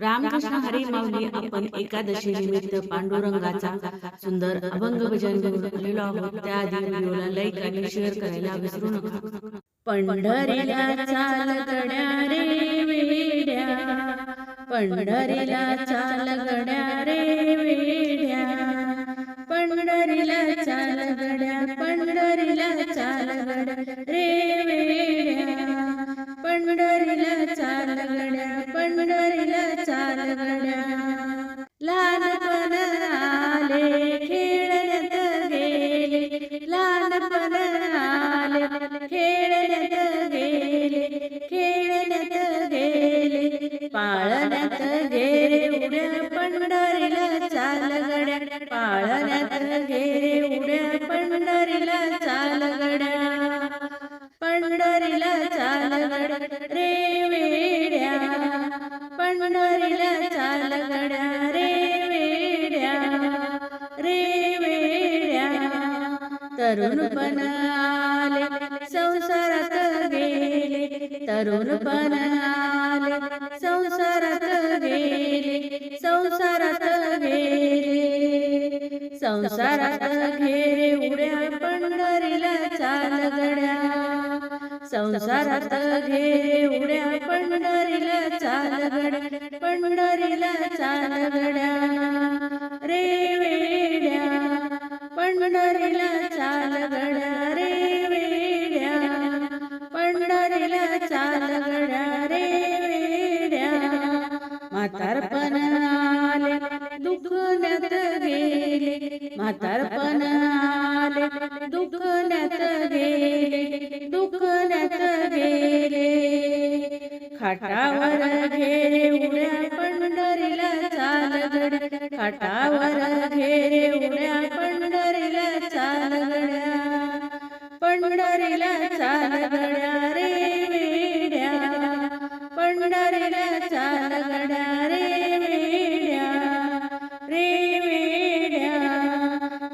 रामकृष्ण हरी माऊली आपण एकादशी निमित्त पांडुरंगाचा सुंदर अभंग भजन घेऊन आलेलो आहोत. त्याआधी व्हिडिओला लाईक आणि शेअर करायला विसरू नका. पंढरीला चाल गड्या रे वेड्या. पंढरीला चाल गड्या रे वेड्या. पंढरीला चाल गड्या पंढरीला चाल गड्या रे वेड्या. चाल लहानपण आले खेळण्यात गेले. लहानपण आले खेळण्यात गेले. खेळण्यात गेले. पाळण्यात गेले उड्या पंढरीला चाल गड्या पाळण्यात गेले उड्या पंढरीला चाल गड्या पंढरीला चाल गड्या रे चाल रे वेड्या रे वेड्या. तरुणपण आले संसारात गेले तरुणपण आले संसारात गेले. संसारात गेले संसारात घेरे उड्या पंढरीला संसारात घे उड्या पंढरीला चाल गड्या पंढरीला चाल गड्या रे वेड्या पंढरीला चाल गड्या रे वेड्या पंढरीला चाल गड्या रे वेड्या. म्हातारपण आले दुखण्यात गेले म्हातारपण खाटावर घेरे उड्या पंढरीला चाल गड्या खाटावर घेरे उड्या पंढरीला चाल गड्या पंढरीला चाल गड्या रे वेड्या. पंढरीला चाल गड्या रे वेड्या. रे वेड्या.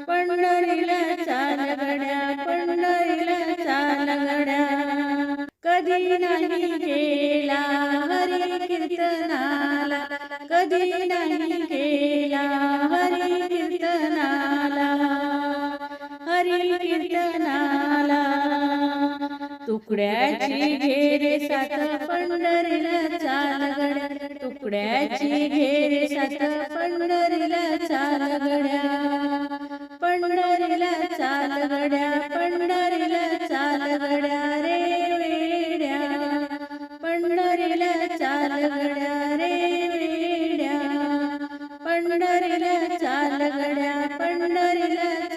पंढरीला चाल गड्या पंढरीला चाल गड्या कधी नाही तुकड्याची घेरे सात पंढरीला चाल तुकड्याची घेरे सात पंढरीला चालगड्या. पंढरीला चालगड्या पंढरीला चालगड्या रे वेड्या. पंढरीला चालगड्या रे वेड्या. पंढरीला चालगड्या पंढरीला